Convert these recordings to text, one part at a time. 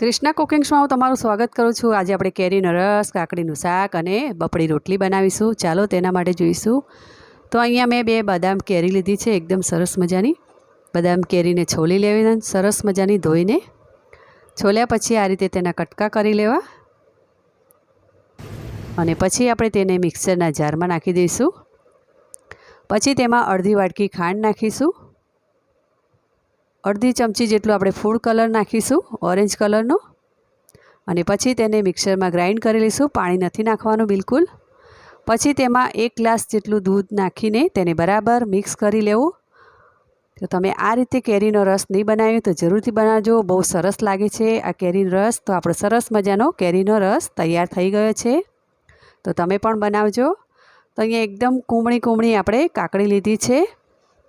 ક્રિષ્ના કુકિંગ્સમાં હું તમારું સ્વાગત કરું છું. આજે આપણે કેરીનો રસ કાકડીનું શાક અને બપડી રોટલી બનાવીશું. ચાલો તેના માટે જોઈશું. તો અહીંયા મેં બે બદામ કેરી લીધી છે, એકદમ સરસ મજાની. બદામ કેરીને છોલી લેવી, સરસ મજાની ધોઈને. છોલ્યા પછી આ રીતે તેના કટકા કરી લેવા. અને પછી આપણે તેને મિક્સરના જારમાં નાખી દઈશું. પછી તેમાં અડધી વાટકી ખાંડ નાખીશું. અડધી ચમચી જેટલું આપણે ફૂડ કલર નાખીશું, ઓરેન્જ કલરનો. અને પછી તેને મિક્સરમાં ગ્રાઇન્ડ કરી લઈશું, પાણી નથી નાખવાનું બિલકુલ. પછી તેમાં એક ગ્લાસ જેટલું દૂધ નાખીને તેને બરાબર મિક્સ કરી લેવું. તો તમે આ રીતે કેરીનો રસ નહીં બનાવ્યો તો જરૂરથી બનાવજો, બહુ સરસ લાગે છે આ કેરીનો રસ. તો આપણો સરસ મજાનો કેરીનો રસ તૈયાર થઈ ગયો છે. તો તમે પણ બનાવજો. તો અહીંયા એકદમ કૂમળી કૂમળી આપણે કાકડી લીધી છે.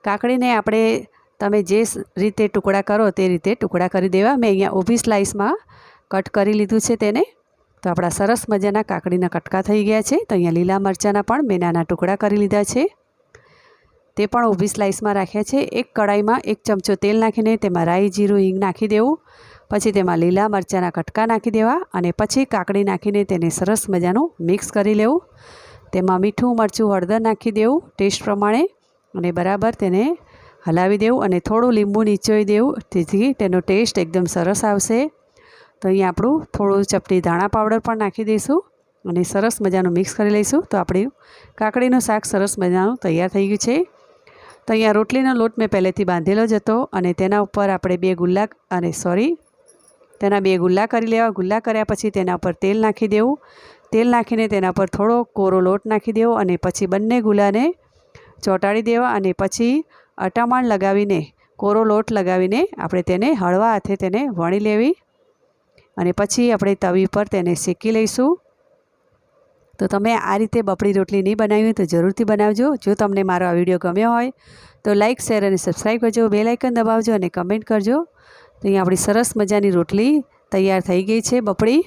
કાકડીને આપણે તમે જે રીતે ટુકડા કરો તે રીતે ટુકડા કરી દેવા. મેં અહીંયા ઊભી સ્લાઇસમાં કટ કરી લીધું છે તેને. તો આપણા સરસ મજાના કાકડીના કટકા થઈ ગયા છે. તો અહીંયા લીલા મરચાંના પણ મેં નાના ટુકડા કરી લીધા છે. તે પણ ઊભી સ્લાઇસમાં રાખ્યા છે. એક કડાઈમાં એક ચમચો તેલ નાખીને તેમાં રાઈ, જીરું, હિંગ નાખી દેવું. પછી તેમાં લીલા મરચાંના કટકા નાખી દેવા અને પછી કાકડી નાખીને તેને સરસ મજાનું મિક્સ કરી લેવું. તેમાં મીઠું, મરચું, હળદર નાખી દેવું ટેસ્ટ પ્રમાણે અને બરાબર તેને હલાવી દેવું અને થોડું લીંબુ નીચોઈ દેવું, તેથી તેનો ટેસ્ટ એકદમ સરસ આવશે. તો અહીંયા આપણું થોડું ચપટી ધાણા પાવડર પણ નાખી દઈશું અને સરસ મજાનું મિક્સ કરી લઈશું. તો આપણી કાકડીનું શાક સરસ મજાનું તૈયાર થઈ ગયું છે. તો અહીંયા રોટલીનો લોટ મેં પહેલેથી બાંધેલો જ હતો અને તેના ઉપર આપણે બે ગુલ્લા અને સોરી, તેના બે ગુલ્લા કરી લેવા. ગુલ્લા કર્યા પછી તેના ઉપર તેલ નાખી દેવું. તેલ નાખીને તેના પર થોડો કોરો લોટ નાખી દેવો અને પછી બંને ગુલાને ચોંટાડી દેવા અને પછી અટામણ લગાવીને, કોરો લોટ લગાવીને આપણે તેને હળવા હાથે તેને વણી લેવી અને પછી આપણે તવી પર તેને શેકી લઈશું. તો તમે આ રીતે બપડી રોટલી નહીં બનાવી તો જરૂરથી બનાવજો. જો તમને મારો આ વીડિયો ગમ્યો હોય તો લાઇક શેર અને સબસ્ક્રાઈબ કરજો. બે લાઇકન દબાવજો અને કમેન્ટ કરજો. તો અહીંયા આપણી સરસ મજાની રોટલી તૈયાર થઈ ગઈ છે બપડી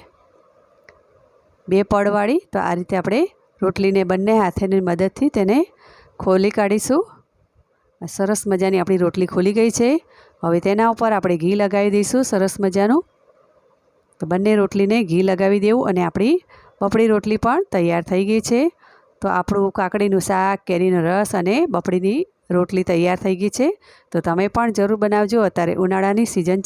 બે પડવાળી તો આ રીતે આપણે રોટલીને બંને હાથેની મદદથી તેને ખોલી કાઢીશું. સરસ મજાની આપણી રોટલી ખુલી ગઈ છે. હવે તેના ઉપર આપણે ઘી લગાવી દઈશું સરસ મજાનું. તો બંને રોટલીને ઘી લગાવી દેવું અને આપણી બપડી રોટલી પણ તૈયાર થઈ ગઈ છે. તો આપણું કાકડીનું શાક, કેરીનો રસ અને બપડીની રોટલી તૈયાર થઈ ગઈ છે. તો તમે પણ જરૂર બનાવજો. અત્યારે ઉનાળાની સિઝન